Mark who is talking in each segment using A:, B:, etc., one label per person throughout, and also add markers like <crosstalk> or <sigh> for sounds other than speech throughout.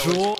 A: Що?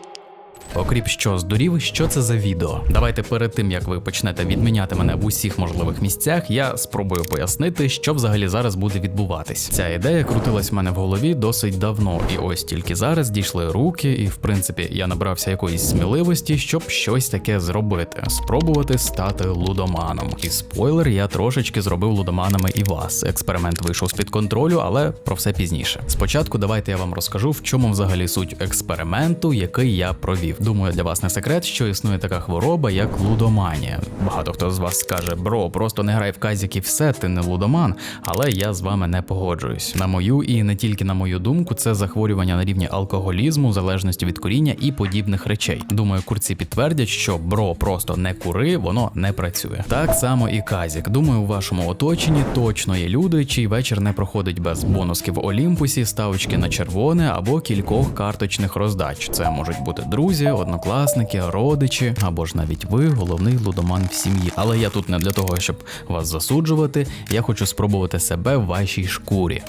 A: Окріп що здурів, що це за відео? Давайте перед тим як ви почнете відміняти мене в усіх можливих місцях, я спробую пояснити, що взагалі зараз буде відбуватись. Ця ідея крутилась в мене в голові досить давно, і ось тільки зараз дійшли руки, і в принципі я набрався якоїсь сміливості, щоб щось таке зробити, спробувати стати лудоманом. І спойлер, я трошечки зробив лудоманами і вас. Експеримент вийшов з під контролю, але про все пізніше. Спочатку давайте я вам розкажу, в чому взагалі суть експерименту, який я провів. Думаю, для вас не секрет, що існує така хвороба, як лудоманія. Багато хто з вас скаже, бро, просто не грай в казік і все, ти не лудоман. Але я з вами не погоджуюсь. На мою і не тільки на мою думку, це захворювання на рівні алкоголізму, залежності від куріння і подібних речей. Думаю, курці підтвердять, що бро просто не кури, воно не працює. Так само і казік. Думаю, у вашому оточенні точно є люди, чий вечір не проходить без бонусків в Олімпусі, ставочки на червоне або кількох карточних роздач. Це можуть бути друзі, однокласники, родичі або ж навіть ви, головний лудоман в сім'ї. Але я тут не для того, щоб вас засуджувати. Я хочу спробувати себе в вашій шкурі.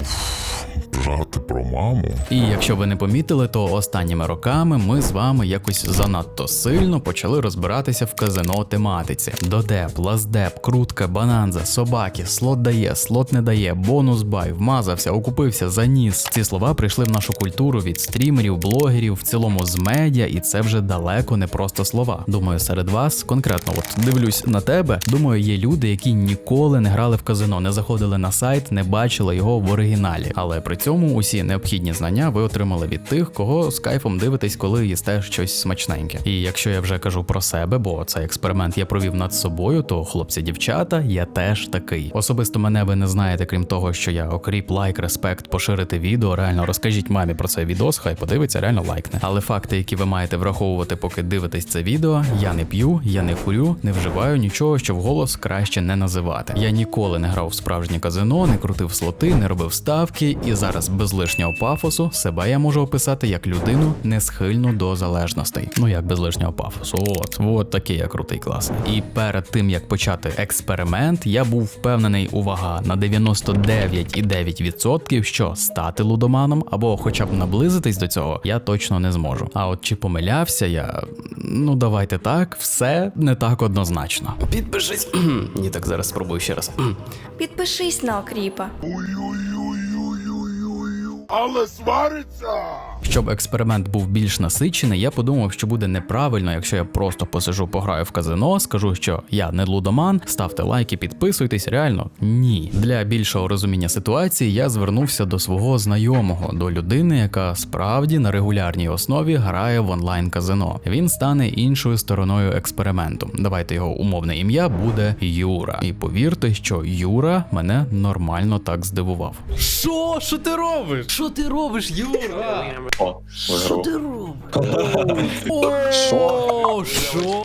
B: Жати про маму.
A: І якщо ви не помітили, то останніми роками ми з вами якось занадто сильно почали розбиратися в казино тематиці. Додеп, лаздеп, крутка, бананза, собаки, слот дає, слот не дає, бонус бай, вмазався, окупився, заніс. Ці слова прийшли в нашу культуру від стрімерів, блогерів, в цілому з медіа, і це вже далеко не просто слова. Думаю, серед вас конкретно, от дивлюсь на тебе. Думаю, є люди, які ніколи не грали в казино, не заходили на сайт, не бачили його в оригіналі. Але при цьому усі необхідні знання ви отримали від тих, кого з кайфом дивитесь, коли їсте щось смачненьке. І якщо я вже кажу про себе, бо цей експеримент я провів над собою, то хлопці, дівчата, я теж такий. Особисто мене ви не знаєте, крім того, що я окріп, лайк, респект, поширити відео. Реально розкажіть мамі про цей відос, хай подивиться, реально лайкне. Але факти, які ви маєте враховувати, поки дивитесь це відео, я не п'ю, я не курю, не вживаю нічого, що вголос краще не називати. Я ніколи не грав в справжнє казино, не крутив слоти, не робив ставки, і зараз без лишнього пафосу себе я можу описати як людину не схильну до залежностей. Ну як без лишнього пафосу. От, от такий я крутий класний. І перед тим як почати експеримент, я був впевнений, увага, на 99,9%, що стати лудоманом або хоча б наблизитись до цього, я точно не зможу. А от чи помилявся я? Ну давайте так, все не так однозначно. Підпишись. <clears throat> Ні, так зараз спробую ще раз. <clears throat>
C: Підпишись на окріпа.
B: Але свариться!
A: Щоб експеримент був більш насичений, я подумав, що буде неправильно, якщо я просто посижу, пограю в казино, скажу, що я не лудоман, ставте лайки, підписуйтесь. Реально ні. Для більшого розуміння ситуації я звернувся до свого знайомого, до людини, яка справді на регулярній основі грає в онлайн казино. Він стане іншою стороною експерименту. Давайте його умовне ім'я буде Юра. І повірте, що Юра мене нормально так здивував.
D: Що? Що ти робиш? Що ти робиш, Юра?
E: О,
D: Що ти робиш? О, що?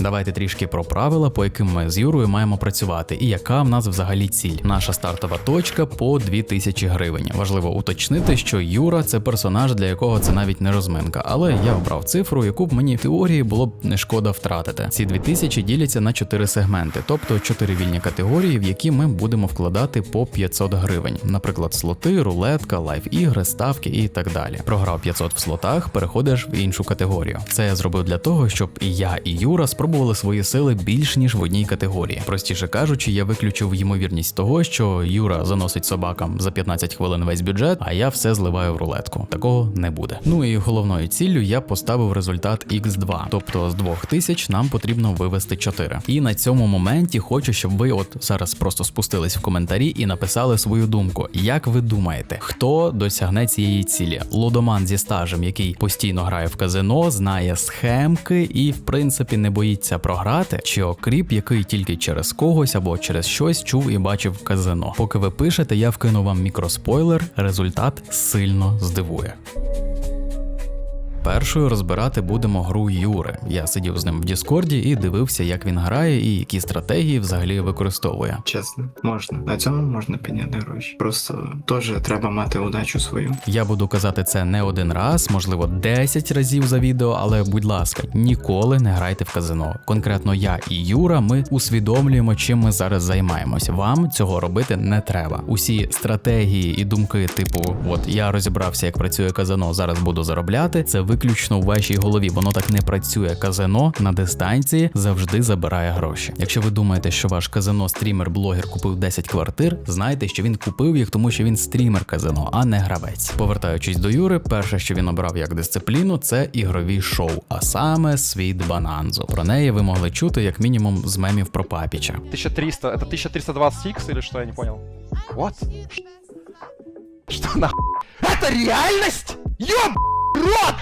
A: Давайте трішки про правила, по яким ми з Юрою маємо працювати, і яка в нас взагалі ціль. Наша стартова точка по 2000 гривень. Важливо уточнити, що Юра це персонаж, для якого це навіть не розминка, але я обрав цифру, яку б мені в теорії було б не шкода втратити. Ці 2000 діляться на 4 сегменти, тобто 4 вільні категорії, в які ми будемо вкладати по 500 гривень. Наприклад, слоти, рулетка, лайв-ігри, ставки і так далі. Програв 500 в слотах, переходиш в іншу категорію. Це я зробив для того, щоб і я, і Юра спробували свої сили більш ніж в одній категорії. Простіше кажучи, я виключив ймовірність того, що Юра заносить собакам за 15 хвилин весь бюджет, а я все зливаю в рулетку. Такого не буде. Ну і головною ціллю я поставив результат X2, тобто з 2000 нам потрібно вивести 4. І на цьому моменті хочу, щоб ви от зараз просто спустились в коментарі і написали свою думку. Як ви думаєте, хто досягне цієї цілі? Лудоман зі стажем, який постійно грає в казино, знає схемки і, в принципі, не боїться програти, чи окріп, який тільки через когось або через щось чув і бачив казино. Поки ви пишете, я вкину вам мікроспойлер. Результат сильно здивує. Першою розбирати будемо гру Юри. Я сидів з ним в Діскорді і дивився, як він грає і які стратегії взагалі використовує.
E: Чесно, можна. На цьому можна підняти гроші. Просто теж треба мати удачу свою.
A: Я буду казати це не один раз, можливо, 10 разів за відео, але будь ласка, ніколи не грайте в казино. Конкретно я і Юра, ми усвідомлюємо, чим ми зараз займаємося. Вам цього робити не треба. Усі стратегії і думки, типу, от я розібрався, як працює казино, зараз буду заробляти. Це виключно в вашій голові. Воно так не працює. Казино на дистанції завжди забирає гроші. Якщо ви думаєте, що ваш казино стрімер блогер купив 10 квартир, знайте, що він купив їх, тому що він стрімер казино, а не гравець. Повертаючись до Юри, перше, що він обрав як дисципліну, це ігрові шоу, а саме світ бананзу. Про неї ви могли чути як мінімум з мемів про папіча.
F: 1300, это 1320x или что, я не понял? What? Что нахуй? Это реальность? Ёб Рот!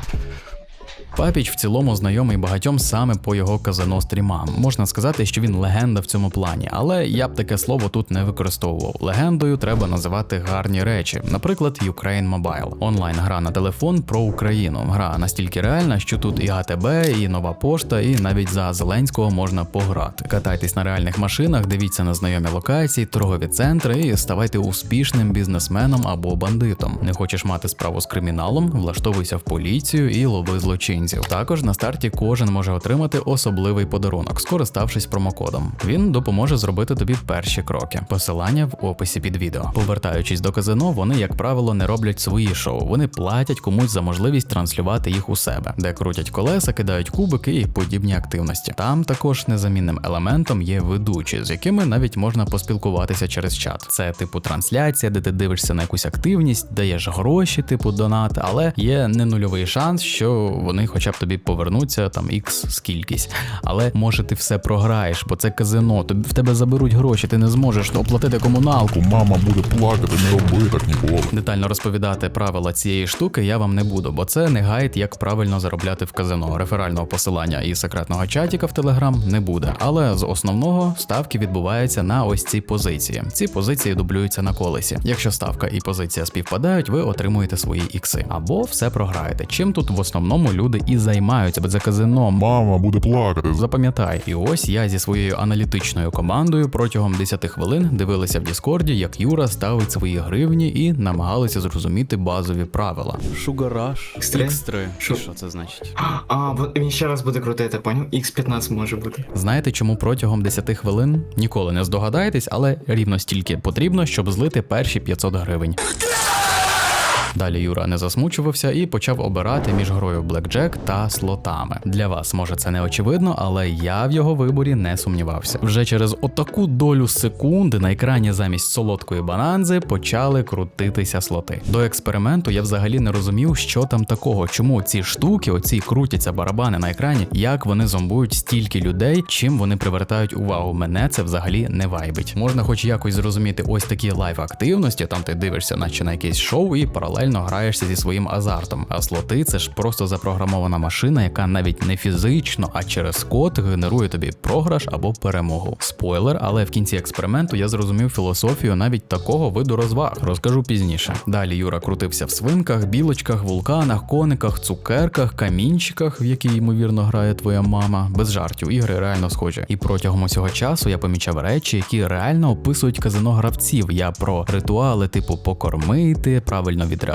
A: Папіч в цілому знайомий багатьом саме по його казино стрімам. Можна сказати, що він легенда в цьому плані, але я б таке слово тут не використовував. Легендою треба називати гарні речі, наприклад, Ukraine Mobile. онлайн гра на телефон про Україну. Гра настільки реальна, що тут і АТБ, і нова пошта, і навіть за Зеленського можна пограти. Катайтесь на реальних машинах, дивіться на знайомі локації, торгові центри і ставайте успішним бізнесменом або бандитом. Не хочеш мати справу з криміналом, влаштовуйся в поліцію і лови злочинців. Також на старті кожен може отримати особливий подарунок, скориставшись промокодом. Він допоможе зробити тобі перші кроки. Посилання в описі під відео. Повертаючись до казино, вони, як правило, не роблять свої шоу. Вони платять комусь за можливість транслювати їх у себе, де крутять колеса, кидають кубики і подібні активності. Там також незамінним елементом є ведучі, з якими навіть можна поспілкуватися через чат. Це типу трансляція, де ти дивишся на якусь активність, даєш гроші, типу донат, але є не нульовий шанс, що вони хоча б тобі повернуться там ікс скількись. Але може ти все програєш, бо це казино. Тобі в тебе заберуть гроші, ти не зможеш оплатити комуналку.
B: Мама буде плакати, не роби так ніколи.
A: Детально розповідати правила цієї штуки я вам не буду, бо це не гайд, як правильно заробляти в казино. Реферального посилання і секретного чатіка в Телеграм не буде. Але з основного ставки відбуваються на ось ці позиції. Ці позиції дублюються на колесі. Якщо ставка і позиція співпадають, ви отримуєте свої ікси або все програєте. Чим тут в основному люди і займаються, це казино.
B: Мама буде плакати.
A: Запам'ятай, і ось я зі своєю аналітичною командою протягом 10 хвилин дивилися в Діскорді, як Юра ставить свої гривні і намагалися зрозуміти базові правила. Шугараш
E: X3?
A: X3.
E: Що?
A: Що це значить?
E: А, він ще раз буде крутити, поняв? X15 може бути.
A: Знаєте, чому протягом 10 хвилин ніколи не здогадаєтесь, але рівно стільки потрібно, щоб злити перші 500 гривень. Далі Юра не засмучувався і почав обирати між грою Блекджек та слотами. Для вас може це не очевидно, але я в його виборі не сумнівався. Вже через отаку долю секунди на екрані замість солодкої бананзи почали крутитися слоти. До експерименту я взагалі не розумів, що там такого, чому ці штуки, оці крутяться барабани на екрані, як вони зомбують стільки людей, чим вони привертають увагу. Мене це взагалі не вайбить. Можна хоч якось зрозуміти ось такі лайв активності, там ти дивишся, наче на якесь шоу, і паралельно граєшся зі своїм азартом. А слоти це ж просто запрограмована машина, яка навіть не фізично, а через код генерує тобі програш або перемогу. Спойлер, але в кінці експерименту я зрозумів філософію навіть такого виду розваг. Розкажу пізніше. Далі Юра крутився в свинках, білочках, вулканах, кониках, цукерках, камінчиках, в які ймовірно грає твоя мама. Без жартів, ігри реально схожі. І протягом усього часу я помічав речі, які реально описують казино гравців. Я про ритуали, типу покормити, правильно відреагувати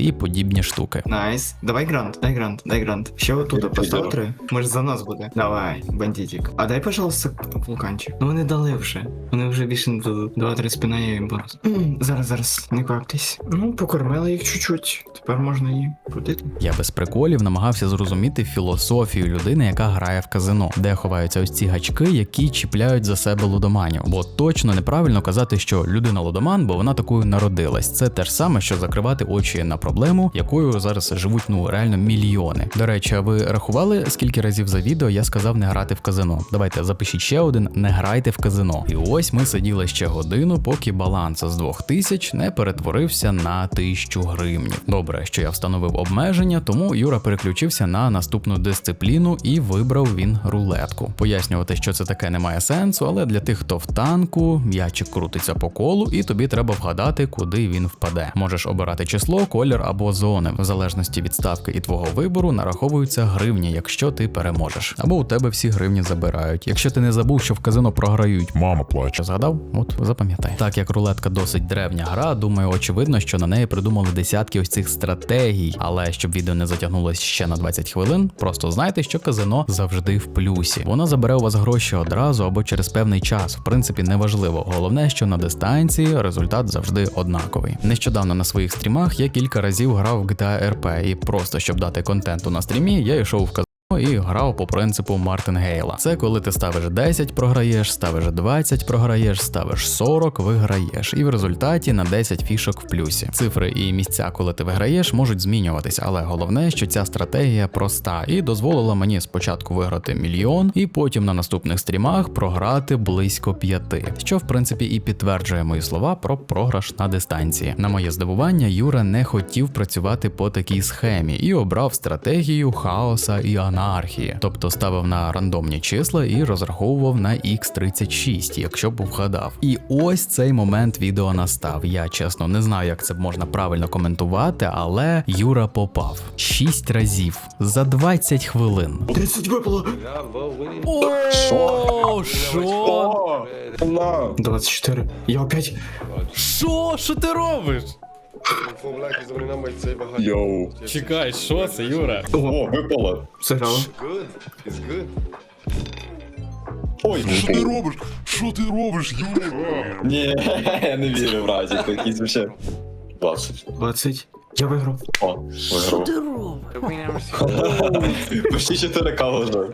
A: і подібні штуки.
E: Найс. Давай грант, дай грант, дай грант. Ще отуда постав три. Може за нас буде. Давай, бандитик. А дай, пожалуйста, вулканчик. Ну вони дали вже. Вони вже більше не дадуть. Два-три спина я їм бонус. М, Зараз, зараз, не кваптесь. Ну, покормила їх чуть-чуть. Тепер можна її крутити.
A: Я без приколів намагався зрозуміти філософію людини, яка грає в казино, де ховаються ось ці гачки, які чіпляють за себе лудоманів. Бо точно неправильно казати, що людина лудоман, бо вона такою народилась. Це те ж саме, що закривати очі на проблему, якою зараз живуть ну реально мільйони. До речі, а ви рахували скільки разів за відео я сказав не грати в казино? Давайте запишіть ще один: не грайте в казино. І ось ми сиділи ще годину, поки баланс з 2000 не перетворився на 1000 гривнів. Добре, що я встановив обмеження, тому Юра переключився на наступну дисципліну і вибрав він рулетку. Пояснювати, що це таке, немає сенсу, але для тих, хто в танку, м'ячик крутиться по колу, і тобі треба вгадати, куди він впаде. Можеш обирати число, колір або зони. В залежності від ставки і твого вибору нараховуються гривні, якщо ти переможеш. Або у тебе всі гривні забирають. Якщо ти не забув, що в казино програють.
B: Мама плаче.
A: Згадав? От запам'ятай. Так як рулетка досить древня гра, думаю, очевидно, що на неї придумали десятки ось цих стратегій. Але щоб відео не затягнулося ще на 20 хвилин, просто знайте, що казино завжди в плюсі. Воно забере у вас гроші одразу або через певний час. В принципі, неважливо. Головне, що на дистанції результат завжди однаковий. Нещодавно на своїх стрімах я кілька разів грав в GTA RP, і просто щоб дати контенту на стрімі, я йшов в і грав по принципу Мартингейла. Це коли ти ставиш 10, програєш, ставиш 20, програєш, ставиш 40, виграєш, і в результаті на 10 фішок в плюсі. Цифри і місця, коли ти виграєш, можуть змінюватися, але головне, що ця стратегія проста і дозволила мені спочатку виграти мільйон, і потім на наступних стрімах програти близько п'яти, що в принципі і підтверджує мої слова про програш на дистанції. На моє здивування, Юра не хотів працювати по такій схемі і обрав стратегію хаоса і анархії, тобто ставив на рандомні числа і розраховував на x36, якщо б вгадав. І ось цей момент відео настав. Я чесно не знаю, як це можна правильно коментувати, але Юра попав 6 разів за 20 хвилин.
E: 30 випало!
D: О, що?
E: 24. Я опять.
D: Що? Що ти робиш?
G: Йоу.
D: Чекай, що це, Юра?
G: О, випало.
E: Сыграла.
G: Ой,
B: Що ти робиш? Що ти робиш, Юра? <laughs>
G: Ні, я не вірю в разі. Якийсь вообще. 20.
E: 20. Я виграв.
G: О, виграв. Почти 4К вже.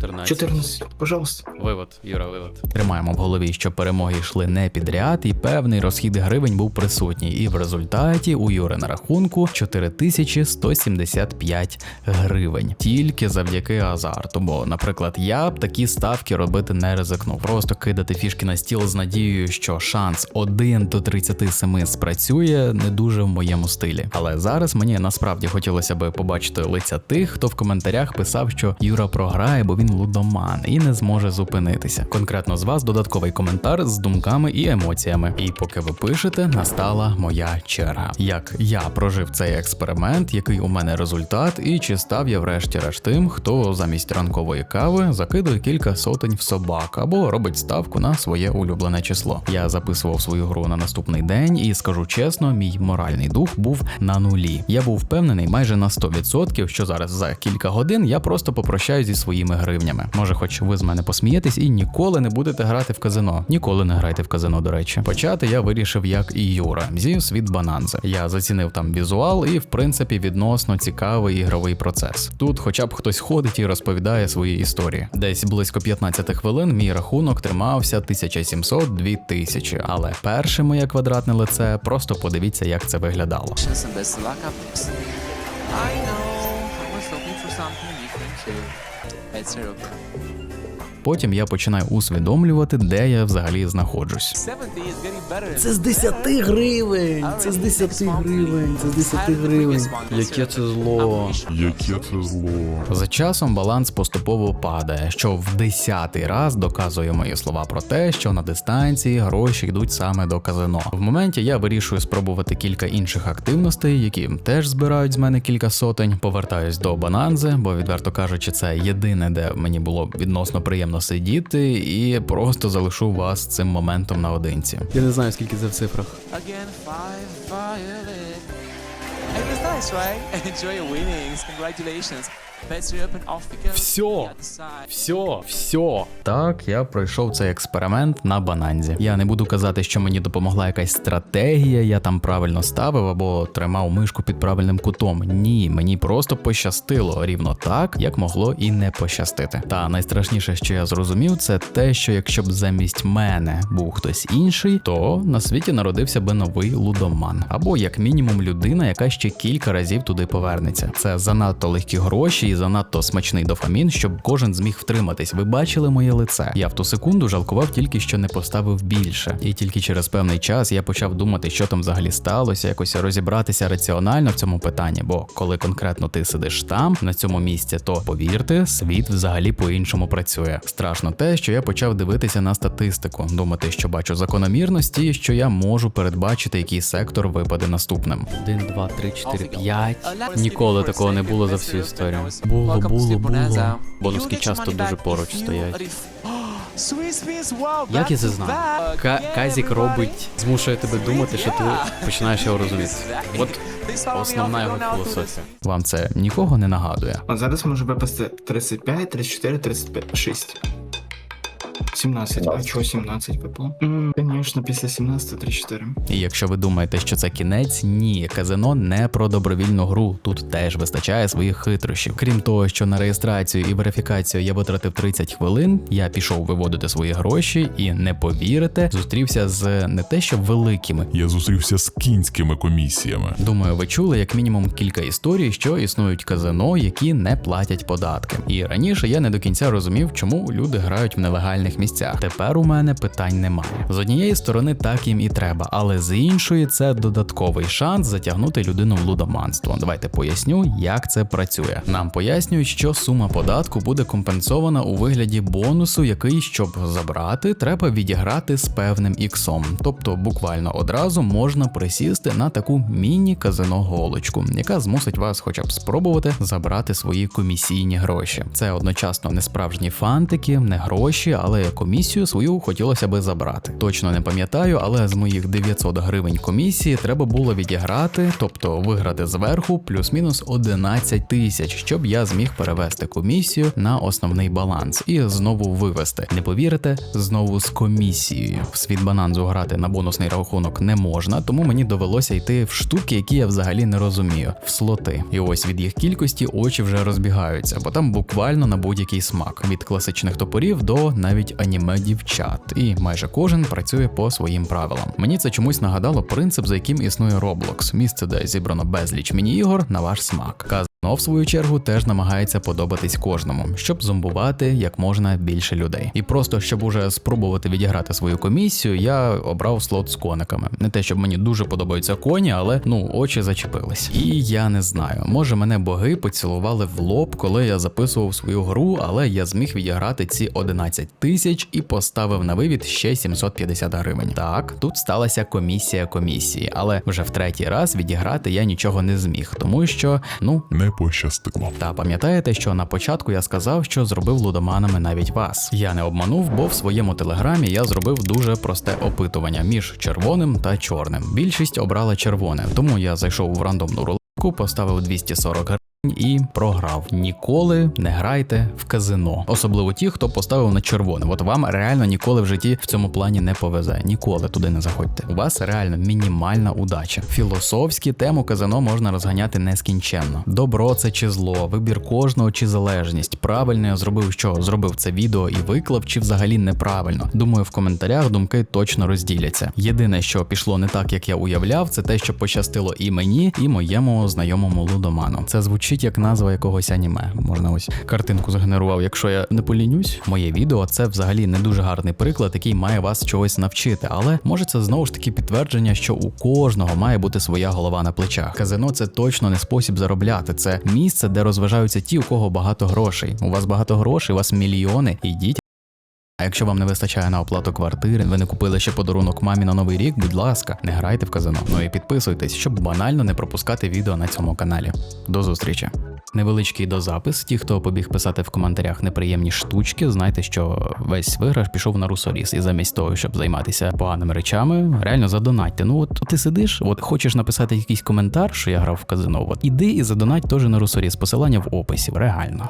A: 14.
E: 14. Пожалуйста.
A: Вивод, Юра, вивод. Тримаємо в голові, що перемоги йшли не підряд, і певний розхід гривень був присутній. І в результаті у Юри на рахунку 4175 гривень. Тільки завдяки азарту. Бо, наприклад, я б такі ставки робити не ризикнув. Просто кидати фішки на стіл з надією, що шанс 1 до 37 спрацює не дуже в моєму стилі. Але зараз мені насправді хотілося би побачити лиця тих, хто в коментарях писав, що Юра програє, бо він лудоман і не зможе зупинитися. Конкретно з вас додатковий коментар з думками і емоціями. І поки ви пишете, настала моя черга. Як я прожив цей експеримент, який у мене результат, і чи став я врешті-решт тим, хто замість ранкової кави закидує кілька сотень в собак або робить ставку на своє улюблене число. Я записував свою гру на наступний день, і скажу чесно, мій моральний дух був на нулі. Я був впевнений майже на 100%, що зараз за кілька годин я просто попрощаюсь зі своїми гривнями. Може, хоч ви з мене посмієтесь і ніколи не будете грати в казино. Ніколи не грайте в казино, до речі. Почати я вирішив, як і Юра, зі світ бананзи. Я зацінив там візуал і, в принципі, відносно цікавий ігровий процес. Тут, хоча б хтось ходить і розповідає свої історії. Десь близько 15 хвилин мій рахунок тримався 1700-2000, але перше моє квадратне лице, просто подивіться, як це виглядало.
H: I know, I was hoping for something different too. Let's zero.
A: Потім я починаю усвідомлювати, де я взагалі знаходжусь.
H: 70 is getting better.
D: Це з 10 гривень! Це з 10 гривень! Це з 10 гривень! Яке це зло!
B: Яке це зло.
A: За часом баланс поступово падає, що в десятий раз доказує мої слова про те, що на дистанції гроші йдуть саме до казино. В моменті я вирішую спробувати кілька інших активностей, які теж збирають з мене кілька сотень. Повертаюсь до бананзи, бо відверто кажучи, це єдине, де мені було відносно приємно сидіти, і просто залишу вас цим моментом наодинці.
D: Я не знаю, скільки це в цифрах.
H: Again, five <laughs> side.
A: Все, все. Так, я пройшов цей експеримент на бананзі. Я не буду казати, що мені допомогла якась стратегія, я там правильно ставив або тримав мишку під правильним кутом. Ні, мені просто пощастило рівно так, як могло і не пощастити. Та найстрашніше, що я зрозумів, це те, що якщо б замість мене був хтось інший, то на світі народився би новий лудоман, або як мінімум людина, яка ще кілька разів туди повернеться. Це занадто легкі гроші, й занадто смачний дофамін, щоб кожен зміг втриматись. Ви бачили моє лице. Я в ту секунду жалкував тільки, що не поставив більше. І тільки через певний час я почав думати, що там взагалі сталося, якось розібратися раціонально в цьому питанні. Бо коли конкретно ти сидиш там, на цьому місці, то повірте, світ взагалі по-іншому працює. Страшно те, що я почав дивитися на статистику, думати, що бачу закономірності, що я можу передбачити, який сектор випаде наступним. Один, два, три, чотири, п'ять. Ніколи такого не було за всю історію. Було, було, було. Бонуски часто дуже поруч стоять. <gasps> Як я це знаю? Ка- Казік робить, змушує тебе думати, що ти починаєш його розуміти. От основна його філософія. Вам це нікого не нагадує.
E: А зараз може випасти 35, 34, 35, 6. 17, а чого 17 випало? Звісно, після 17 34.
A: І якщо ви думаєте, що це кінець, ні, казино не про добровільну гру. Тут теж вистачає своїх хитрощів. Крім того, що на реєстрацію і верифікацію я витратив 30 хвилин, я пішов виводити свої гроші і не повірите, зустрівся з не те, що великими.
B: Я зустрівся з кінськими комісіями.
A: Думаю, ви чули як мінімум кілька історій, що існують казино, які не платять податки. І раніше я не до кінця розумів, чому люди грають в нелегальних місцях. Тепер у мене питань немає. З однієї сторони, так їм і треба, але з іншої це додатковий шанс затягнути людину в лудоманство. Давайте поясню, як це працює. Нам пояснюють, що сума податку буде компенсована у вигляді бонусу, який, щоб забрати, треба відіграти з певним іксом. Тобто, буквально одразу можна присісти на таку міні-казино голочку, яка змусить вас, хоча б спробувати забрати свої комісійні гроші. Це одночасно не справжні фантики, не гроші, але комісію свою хотілося би забрати. Точно не пам'ятаю, але з моїх 900 гривень комісії треба було відіграти, тобто виграти зверху плюс-мінус 11 тисяч, щоб я зміг перевести комісію на основний баланс і знову вивести. Не повірите, знову з комісією. В світ бананзу грати на бонусний рахунок не можна, тому мені довелося йти в штуки, які я взагалі не розумію, в слоти. І ось від їх кількості очі вже розбігаються, бо там буквально на будь-який смак від класичних топорів до навіть аніме дівчат. І майже кожен працює по своїм правилам. Мені це чомусь нагадало принцип, за яким існує Roblox, місце, де зібрано безліч міні-ігор на ваш смак. Казано, в свою чергу, теж намагається подобатись кожному, щоб зомбувати як можна більше людей. І просто щоб уже спробувати відіграти свою комісію, я обрав слот з кониками. Не те, щоб мені дуже подобаються коні, але ну очі зачепились. І я не знаю, може мене боги поцілували в лоб, коли я записував свою гру, але я зміг відіграти ці 11 тисяч і поставив на вивід ще 750 гривень. Так, тут сталася комісія комісії, але вже в третій раз відіграти я нічого не зміг, тому що ну
B: Не пощастило.
A: та пам'ятаєте, що на початку я сказав, що зробив лудоманами навіть вас. Я не обманув, бо в своєму телеграмі я зробив дуже просте опитування між червоним та чорним. Більшість обрала червоне, тому я зайшов в рандомну рулетку, поставив 240 гривень. І програв. Ніколи не грайте в казино, особливо ті, хто поставив на червоне. От вам реально ніколи в житті в цьому плані не повезе. Ніколи туди не заходьте. У вас реально мінімальна удача. Філософські тему казино можна розганяти нескінченно. Добро це чи зло, вибір кожного чи залежність. Правильно я зробив, що зробив це відео і виклав, чи взагалі неправильно. Думаю, в коментарях думки точно розділяться. Єдине, що пішло не так, як я уявляв, це те, що пощастило і мені, і моєму знайомому лудоману. Це звучить як назва якогось аніме. Можна ось картинку згенерував. Якщо я не полінюсь, моє відео це взагалі не дуже гарний приклад, який має вас чогось навчити. Але може це знову ж таки підтвердження, що у кожного має бути своя голова на плечах. Казино це точно не спосіб заробляти. Це місце, де розважаються ті, у кого багато грошей. У вас багато грошей, у вас мільйони. Ідіть. А якщо вам не вистачає на оплату квартири, ви не купили ще подарунок мамі на новий рік, будь ласка, не грайте в казино. Ну і підписуйтесь, щоб банально не пропускати відео на цьому каналі. До зустрічі. Невеличкий дозапис. Ті, хто побіг писати в коментарях неприємні штучки, знайте, що весь виграш пішов на русоріс, і замість того, щоб займатися поганими речами, реально задонатьте. Ну от ти сидиш, от хочеш написати якийсь коментар, що я грав в казино. От іди і задонать теж на русоріс. Посилання в описі, реально.